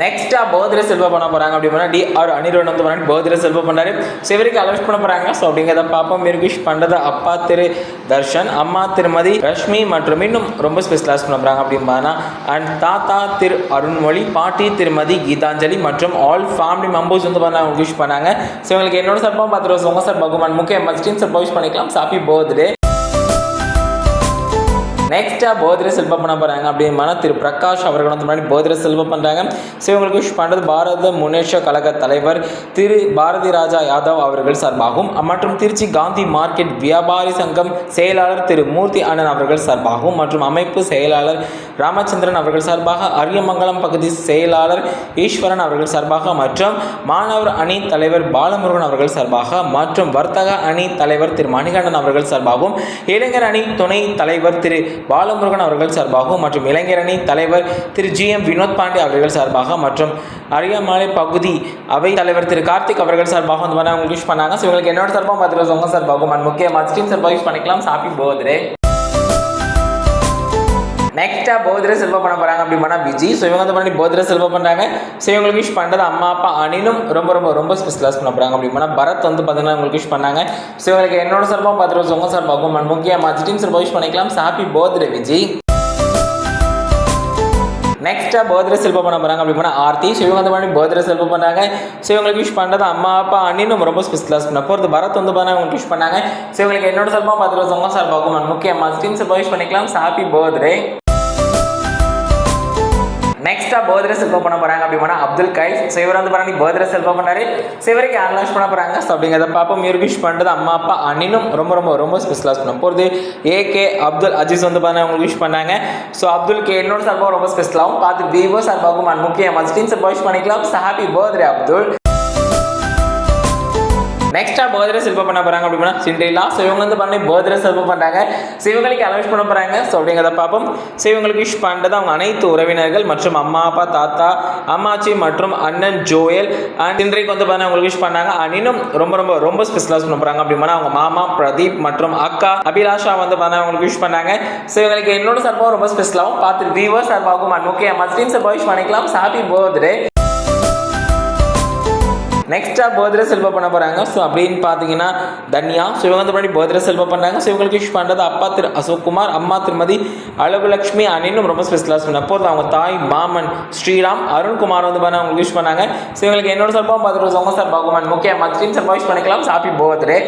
நெக்ஸ்டா birthday செல்வ பண்ண போறாங்க அப்படின்னா டி ஆர் அனிருடன் வந்து பண்ணி போதிர செல்வ பண்ணாரு சிவருக்கு அலௌன்ஸ் பண்ண போறாங்க. ஸோ அப்படிங்கிறத பாப்போம் மிருகிஷ் பண்றது அப்பா திரு தர்ஷன் அம்மா திருமதி ரஷ்மி மற்றும் இன்னும் ரொம்ப ஸ்பெஷலாஸ் பண்ண போறாங்க அப்படின்னு அண்ட் தாத்தா திரு அருண்மொழி பாட்டி திருமதி கீதாஞ்சலி மற்றும் ஆல் ஃபேமிலி மெம்பர்ஸ் வந்து பண்ண விஷ் பண்ணாங்க. ஸோ இவங்களுக்கு என்னோட சார்பாக பார்த்துருவோம் உங்க சார் பகுமான் முக்கிய மஸ்டின் சார் விஷ் பண்ணிக்கலாம். ஹாப்பி பர்த்டே நெக்ஸ்ட்டாக போதிர செல்வம் பண்ண போகிறாங்க அப்படின்னா திரு பிரகாஷ் அவர்கள் வந்து முன்னாடி போதிர செல்வம் பண்ணுறாங்க ஸோ இவங்களுக்கு விஷ் பண்ணுறது பாரத முன்னேற்ற கழக தலைவர் திரு பாரதி ராஜா யாதவ் அவர்கள் சார்பாகவும் மற்றும் திருச்சி காந்தி மார்க்கெட் வியாபாரி சங்கம் செயலாளர் திரு மூர்த்தி அண்ணன் அவர்கள் சார்பாகவும் மற்றும் அமைப்பு செயலாளர் ராமச்சந்திரன் அவர்கள் சார்பாக அரியமங்கலம் பகுதி செயலாளர் ஈஸ்வரன் அவர்கள் சார்பாக மற்றும் மாணவர் அணி தலைவர் பாலமுருகன் அவர்கள் சார்பாக மற்றும் வர்த்தக அணி தலைவர் திரு மணிகண்டன் அவர்கள் சார்பாகவும். இளைஞர் அணி துணை தலைவர் திரு பாலமுருகன் அவர்கள் சார்பாகவும் மற்றும் இளைஞரணி தலைவர் திரு ஜி எம் வினோத் பாண்டே அவர்கள் சார்பாக மற்றும் அரியமாலை பகுதி அவை தலைவர் திரு கார்த்திக் அவர்கள் சார்பாக வந்து மாதிரி அவங்க யூஸ் பண்ணாங்க. ஸோ இவங்களுக்கு என்னோட சார்பாக பார்த்துட்டு உங்கள் சார்பாகவும் அண்ட் முக்கிய ஸ்டீம் சார்பாக யூஸ் பண்ணிக்கலாம். ஹாப்பி பர்த்டே நெக்ஸ்ட்டாக போதிர செல்வம் பண்ண போகிறாங்க அப்படி பண்ணால் விஜி. ஸோ இவங்க வந்து பண்ணி போதிர செல்வம் பண்ணுறாங்க ஸோ இவங்களுக்கு விஷ் பண்ணுறது அம்மா அப்பா அனிலும் ரொம்ப ரொம்ப ரொம்ப ஸ்பெஷலாஸ் பண்ண போகிறாங்க அப்படி பண்ணால் பரத் வந்து பார்த்தீங்கன்னா உங்களுக்கு விஷ் பண்ணாங்க. ஸோ இவங்களுக்கு என்னோட சார்பாக ரோஸ் உங்க சார்பாகவும் அண்ட் முக்கியமாக ஜிடின் சார்பாக விஷ் பண்ணிக்கலாம். ஹாப்பி போதிர விஜி. நெக்ஸ்ட்டாக பர்த்டே செல்வம் பண்ண போகிறாங்க அப்படி ஆர்த்தி. ஸோ இவங்க வந்து பண்ணி பர்த்டே செல்வம் பண்ணாங்க ஸோ இவங்களுக்கு விஷ் பண்ணுறது அம்மா அப்பா அண்ணினும் ரொம்ப ஸ்பெஷலாஸ் பண்ண போகிறது பரத் வந்து பண்ண இவங்களுக்கு விஷ் பண்ணாங்க. ஸோ இவங்களுக்கு என்னோட சார்பாக பார்த்து உங்க சார்பாகவும் அண்ட் முக்கியமாக ஸ்டீம் சார்பாக விஷ் பண்ணிக்கலாம். ஹாப்பி பர்த்டே நெக்ஸ்ட்டாக பர்த்டே செல்வம் பண்ண போகிறாங்க அப்படி அப்துல் கைஃப். ஸோ இவர் வந்து பண்ணி பர்த்டே செல்வம் பண்ணாரு. ஸோ இவருக்கு அனௌன்ஸ் பண்ண போகிறாங்க ஸோ அப்படிங்கிறத பார்ப்போம். இவருக்கு விஷ் பண்ணுறது அம்மா அப்பா அண்ணினும் ரொம்ப ரொம்ப ரொம்ப ஸ்பெஷலாக பண்ண போகிறது ஏகே அப்துல் அஜீஸ் வந்து பார்த்தீங்கன்னா உங்களுக்கு விஷ் பண்ணாங்க. ஸோ அப்துல் கே என்னோட சார்பாக ரொம்ப ஸ்பெஷலாகவும் பார்த்து விவோ சார்பாகவும் அண்ட் முக்கிய மஸ்டின் சார்பாக விஷ் பண்ணிக்கலாம். Happy birthday Abdul. நெக்ஸ்ட்டாக பர்த்டே செல்வம் பண்ண போகிறாங்க அப்படின்னா சிண்ட்ரிலா ஸோ இவங்க வந்து பண்ணி பர்த்டே செல்வம் பண்ணுறாங்க ஸோ இவங்களுக்கு அனௌன்ஸ் பண்ண போகிறாங்க ஸோ அப்படிங்கிறத பார்ப்போம். ஸோ இவங்களுக்கு விஷ் பண்ணுறது அவங்க அனைத்து உறவினர்கள் மற்றும் அம்மா அப்பா தாத்தா அம்மாச்சி மற்றும் அண்ணன் ஜோயல் அண்ட் இன்றைக்கு வந்து பார்த்தா அவங்களுக்கு விஷ் பண்ணாங்க. அண்ட் இன்னும் ரொம்ப ரொம்ப ரொம்ப ஸ்பெஷலாக பண்ண போகிறாங்க அப்படின்னா அவங்க மாமா பிரதீப் மற்றும் அக்கா அபிலாஷா வந்து பார்த்தா அவங்களுக்கு விஷ் பண்ணாங்க. ஸோ இவங்களுக்கு என்னோட சார்பாகவும் ரொம்ப ஸ்பெஷலாகவும் பார்த்துட்டு வியூவர் சார்பாகவும் அண்ட் முக்கிய மஸ்டின் சார்பாக விஷ் பண்ணிக்கலாம். ஹாப்பி பர்த்டே நெக்ஸ்ட்டாக பர்த்டே செல்வம் பண்ண போகிறாங்க ஸோ அப்படின்னு பார்த்தீங்கன்னா தன்யா ஸோ இவங்க வந்து முன்னாடி பர்த்டே செல்வம் பண்ணாங்க. ஸோ இவங்களுக்கு விஷ் பண்ணுறது அப்பா திரு அசோக் குமார் அம்மா திருமதி அழகுலட்சுமி அண்ணினும் ரொம்ப ஸ்பெஷலாக சொன்ன அப்போது அவங்க தாய் மாமன் ஸ்ரீராம் அருண்குமார் வந்து பண்ண அவங்களுக்கு விஷ் பண்ணாங்க. ஸோ இவங்களுக்கு என்னோட சார்பாகவும் பார்த்துட்டு உங்க சார் பாகுமான் முக்கிய மஸ்டின் சார்பாக விஷ் பண்ணிக்கலாம். ஹாப்பி பர்த்டே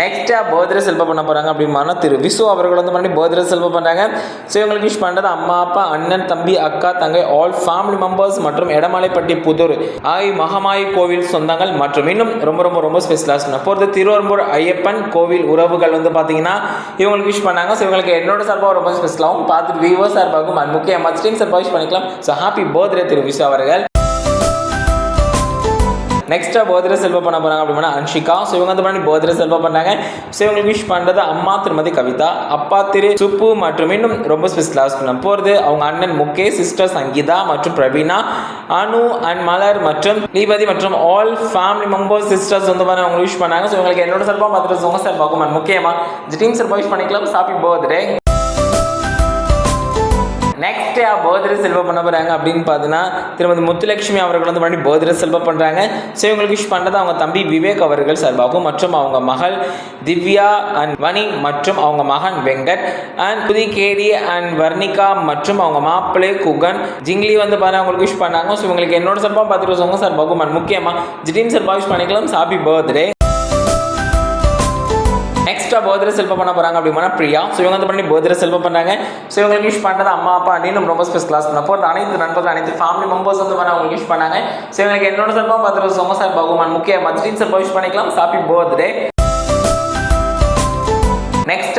நெக்ஸ்ட்டாக பர்த்டே செல்வம் பண்ண போகிறாங்க அப்படின்னா திரு விசு அவர்கள் வந்து பண்ணி பர்த்டே செல்வம் பண்ணுறாங்க ஸோ இவங்களுக்கு விஷ் பண்ணுறது அம்மா அப்பா அண்ணன் தம்பி அக்கா தங்கை ஆல் ஃபேமிலி மெம்பர்ஸ் மற்றும் எடமலைப்பட்டி புதூர். ஆய் மகமாயி கோவில் சொந்தங்கள் மற்றும் இன்னும் ரொம்ப ரொம்ப ரொம்ப ஸ்பெஷலாக சொன்ன போகிறது திருவரம்பூர் ஐயப்பன் கோவில் உறவுகள் வந்து பார்த்தீங்கன்னா இவங்களுக்கு விஷ் பண்ணாங்க. ஸோ இவங்களுக்கு என்னோட சார்பாக ரொம்ப ஸ்பெஷலாகவும் பார்த்துட்டு விவோ சார்பாகவும் அது முக்கிய மஸ்டின் சார்பாக விஷ் பண்ணிக்கலாம். ஸோ ஹாப்பி பர்த்டே திரு விசு அவர்கள். நெக்ஸ்ட்டாக போதிர செல்வம் பண்ண போகிறாங்க அப்படின்னா அன்ஷிகா. ஸோ இவங்க வந்து பண்ணி போதிர செல்வம் பண்ணாங்க. ஸோ இவங்களுக்கு விஷ் பண்ணுறது அம்மா திருமதி கவிதா அப்பா திரு சுப்பு மற்றும் இன்னும் ரொம்ப ஸ்பெஷலாக பண்ண போகிறது அவங்க அண்ணன் முகேஷ் சிஸ்டர் சங்கீதா மற்றும் பிரவீனா அனு அண்ட் மலர் மற்றும் நீபதி மற்றும் ஆல் ஃபேமிலி மெம்பர்ஸ் சிஸ்டர்ஸ் வந்து பண்ண அவங்க விஷ் பண்ணாங்க. ஸோ இவங்களுக்கு என்னோட சார்பாக பார்த்துட்டு உங்க சார் முக்கியமாக டீம் சார் விஷ் பண்ணிக்கலாம். ஹாப்பி பர்த்டே நெக்ஸ்ட் போதிர செல்வம் பண்ண போகிறாங்க அப்படின்னு பார்த்தீங்கன்னா திருமதி முத்துலட்சுமி அவர்கள் வந்து பண்ணி பர்த்டே செல்வம் பண்ணுறாங்க ஸோ இவங்களுக்கு விஷ் பண்ணுறது அவங்க தம்பி விவேக் அவர்கள் சார்பாகவும் மற்றும் அவங்க மகள் திவ்யா அண்ட் வனி மற்றும் அவங்க மகன் வெங்கட் அண்ட் புதிகேரி அண்ட் வர்ணிகா மற்றும் அவங்க மாப்பிள்ளை குகன். ஜிங்லி வந்து பாருங்க அவங்களுக்கு விஷ் பண்ணாங்க. ஸோ இவங்களுக்கு என்னோட சார்பாக பார்த்துட்டு சொல்லுங்க சார்பாகும் அண்ட் முக்கியமாக ஜிடீம் சார்பாக விஷ் பண்ணிக்கலாம். Happy birthday extra birthday Selvam பண்ண போகிறாங்க அப்படின்னா பிரியா. ஸோ இவங்க வந்து பண்ணி பர்த்டே செல்வம் பண்ணாங்க ஸோ இவங்களுக்கு விஷ் பண்ணுறது அம்மா அப்பா அண்ணினும் ரொம்ப ஸ்பெஷல் கிளாஸ் பண்ண போகிறது அனைத்து நண்பர்கள் அனைத்து ஃபேமிலி மெம்பர்ஸ் வந்து பண்ண அவங்களுக்கு விஷ் பண்ணாங்க. ஸோ இவங்களுக்கு என்னோட சார்பாக பார்த்துட்டு சோமசார் சார் முக்கிய மஜ்ரீன் சார்பாக விஷ் பண்ணிக்கலாம். ஹாப்பி பர்த்டே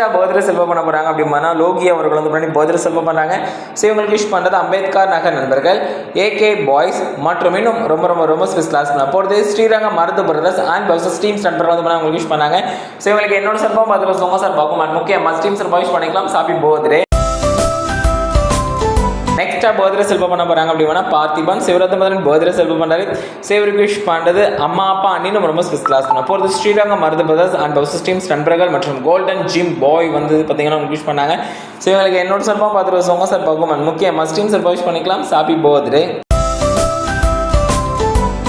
நெக்ஸ்ட்டாக பர்த்டே செல்வம் பண்ண போகிறாங்க அப்படின்னா லோகி அவர்கள் வந்து பண்ணி பர்த்டே செல்வம் பண்ணாங்க ஸோ இவங்களுக்கு விஷ் பண்ணுறது அம்பேத்கர் நகர் நண்பர்கள் ஏகே பாய்ஸ் மற்றும் இன்னும் ரொம்ப ரொம்ப ரொம்ப ஸ்பெஷல் கிளாஸ் பண்ண போகிறது ஸ்ரீரங்கம் மருது பிரதர்ஸ் அண்ட் பர்சஸ் டீம்ஸ் நண்பர்கள் வந்து பண்ண அவங்களுக்கு விஷ் பண்ணாங்க. ஸோ இவங்களுக்கு என்னோட சார்பாக பார்த்துட்டு சொங்க சார் பார்க்கும் முக்கிய மஸ்ட் டீம் சார் விஷ் பண்ணிக்கலாம். சாப்பி போதே நெக்ஸ்ட்டாக பர்த்டே செல்பம் பண்ண போகிறாங்க அப்படின்னா பார்த்திபன் சிவரத்னபதன் பர்த்டே செல்பம் பண்ணுறாரு சிவருக்கு விஷ் பண்ணுறது அம்மா அப்பா அண்ணின்னு ரொம்ப ஸ்பெஷல் கிளாஸ் பண்ண போகிறது ஸ்ரீரங்கம் மருது பிரதர்ஸ் அண்ட் பவுசஸ் டீம்ஸ் நண்பர்கள் மற்றும் கோல்டன் ஜிம் பாய் வந்து பார்த்தீங்கன்னா உங்களுக்கு விஷ் பண்ணாங்க. ஸோ இவங்களுக்கு என்னோட சார்பாக பார்த்துட்டு வசவங்க சார் பகுமன் முக்கியமாக ஸ்டீம் சார் விஷ் பண்ணிக்கலாம். Happy birthday